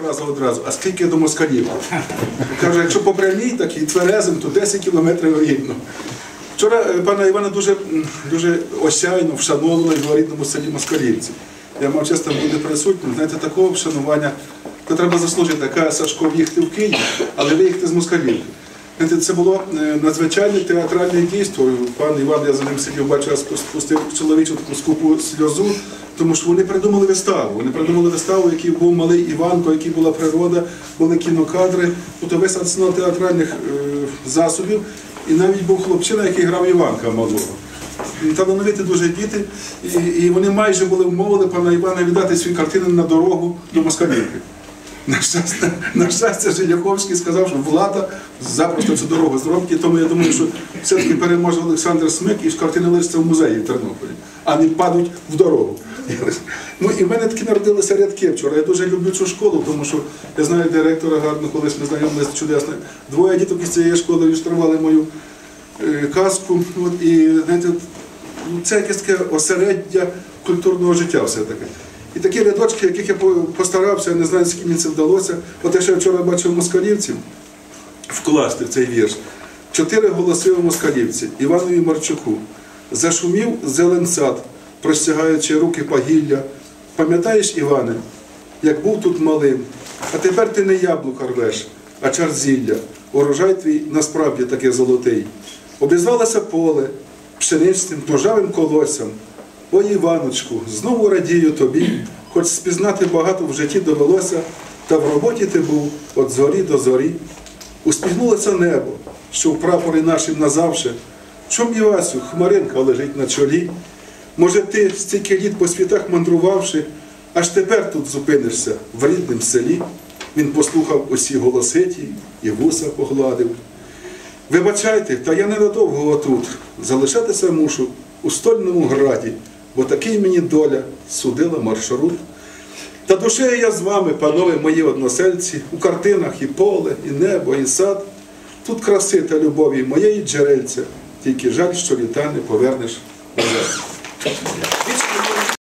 фраза одразу, а скільки до москалів? Каже, якщо по прямій, так і тверезим, то 10 кілометрів рівно. Вчора е, пана Івана дуже, дуже осяйно вшановували в рідному селі Москалівці. Я мав чесно бути присутнім. Знаєте, такого вшанування, то треба заслужити, яка Сашко в'їхати в Київ, але виїхати з Москалівки. Знаєте, це було е, надзвичайне театральне дійство. Пан Іван, я за ним сидів, бачив, спустив чоловічу таку скупу сльозу, тому що вони придумали виставу. Вони придумали виставу, який був малий Іванко, який була природа, були кінокадри, тобто весь арсенал театральних е, засобів. І навіть був хлопчина, який грав Іванка малого. Талановиті дуже діти, і, вони майже були вмовили пана Івана віддати свої картини на дорогу до Москалівки. На щастя, на щастя, Жиляховський сказав, що влада запросто цю дорогу зробить, тому я думаю, що все-таки переможе Олександр Смик і ж картини лишаться в музеї в Тернополі, а не падуть в дорогу. Ну і в мене такі народилися рядки вчора. Я дуже люблю цю школу, тому що я знаю директора гарно, колись ми знайомилися чудесно. Двоє діток із цієї школи ілюстрували мою е, казку. От, і знаєте, це якесь таке осереддя культурного життя все-таки. І такі рядочки, яких я постарався, я не знаю, скільки мені це вдалося. От я вчора бачив москалівців вкласти в цей вірш. Чотири голоси у москалівці Іванові Марчуку. Зашумів зелен сад, простягаючи руки пагілля. Пам'ятаєш, Іване, як був тут малим, а тепер ти не яблука рвеш, а чар зілля. Урожай твій насправді таки золотий. Обізвалося поле пшеничним пожавим колоссям. Ой, Іваночку, знову радію тобі, хоч спізнати багато в житті довелося, та в роботі ти був від зорі до зорі. Усміхнулося небо, що в прапорі нашим назавше. Чом Івасю, хмаринка лежить на чолі. Може, ти стільки літ по світах мандрувавши, аж тепер тут зупинишся в ріднім селі. Він послухав усі голоси ті і вуса погладив. Вибачайте, та я ненадовго отут. Залишатися мушу у стольному граді, бо такий мені доля судила маршрут. Та душею я з вами, панове мої односельці, у картинах і поле, і небо, і сад. Тут краси та любові моєї джерельця, тільки жаль, що літа не повернеш назад. Thank you.